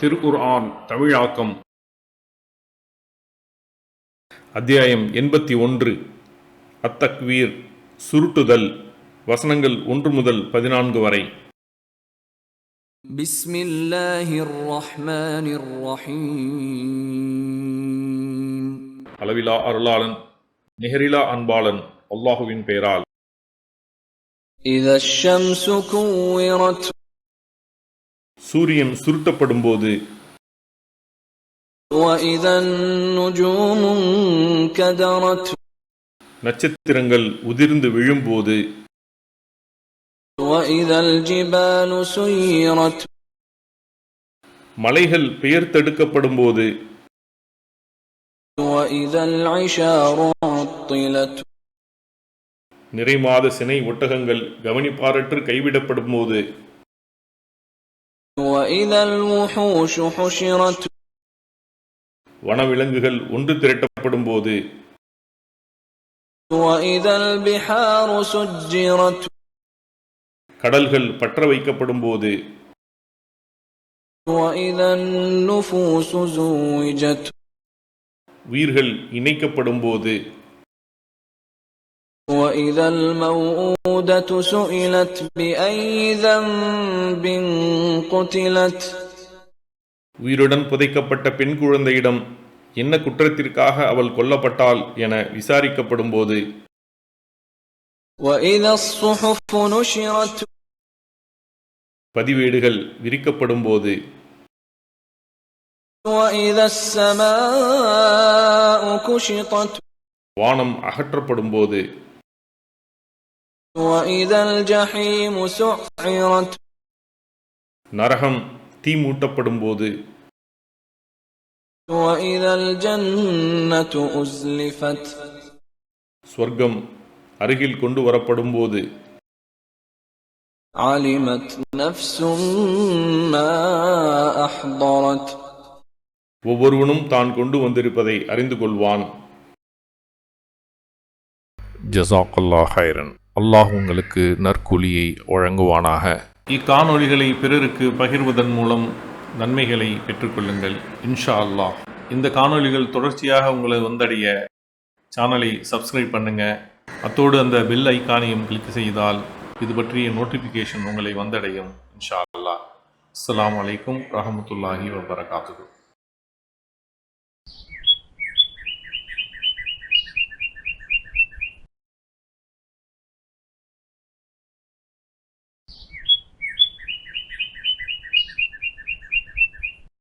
திருக்குர்ஆன் தமிழாக்கம். அத்தியாயம் எண்பத்தி ஒன்று. அத்தக்வீர் சுருட்டுதல் வசனங்கள் ஒன்று முதல் பதினான்கு வரை. அளவிலா அருளாளன் நிகரிலா அன்பாளன் அல்லாஹுவின் பெயரால் இத ஷம்சு குவிரத் சூரியன் சுருட்டப்படும் போது நட்சத்திரங்கள் உதிர்ந்து விழும்போது. மலைகள் பெயர் தடுக்கப்படும் போது நிறைமாத சினை ஒட்டகங்கள் கவனிப்பாரற்று கைவிடப்படும் போது வனவிலங்குகள் ஒன்று திரட்டப்படும் போது கடல்கள் பற்ற வைக்கப்படும் போது உயிர்கள் இணைக்கப்படும் போது وإذا الموءودة سئلت بأي ذنب قتلت உயிருடன் புதைக்கப்பட்ட பெண் குழந்தையிடம் என்ன குற்றத்திற்காக அவள் கொல்லப்பட்டாள் என விசாரிக்கப்படும் போது وإذا الصحف نشرت பதிவேடுகள் விரிக்கப்படும் போது وإذا السماء كشطت வானம் அகற்றப்படும் போது وإذا الجحيم سعرت நரகம் தீ மூட்டப்படும் போது ஸ்வர்க்கம் அருகில் கொண்டு வரப்படும் போது ஒவ்வொருவனும் தான் கொண்டு வந்திருப்பதை அறிந்து கொள்வான். ஜசாக்குல்லா ஹைரன் அல்லாஹ் உங்களுக்கு நற்கூலியை வழங்குவானாக. இக்காணொலிகளை பிறருக்கு பகிர்வதன் மூலம் நன்மைகளை பெற்றுக்கொள்ளுங்கள் இன்ஷா அல்லாஹ். இந்த காணொளிகள் தொடர்ச்சியாக உங்களை வந்தடைய சேனலை சப்ஸ்கிரைப் பண்ணுங்க. அத்தோடு அந்த பெல் ஐக்கானையும் கிளிக் செய்தால் இது பற்றிய நோட்டிஃபிகேஷன் உங்களை வந்தடையும் இன்ஷா அல்லாஹ். அஸ்லாம் அலைக்கும் ரஹமத்துல்லாஹி வபரகாத்துஹு.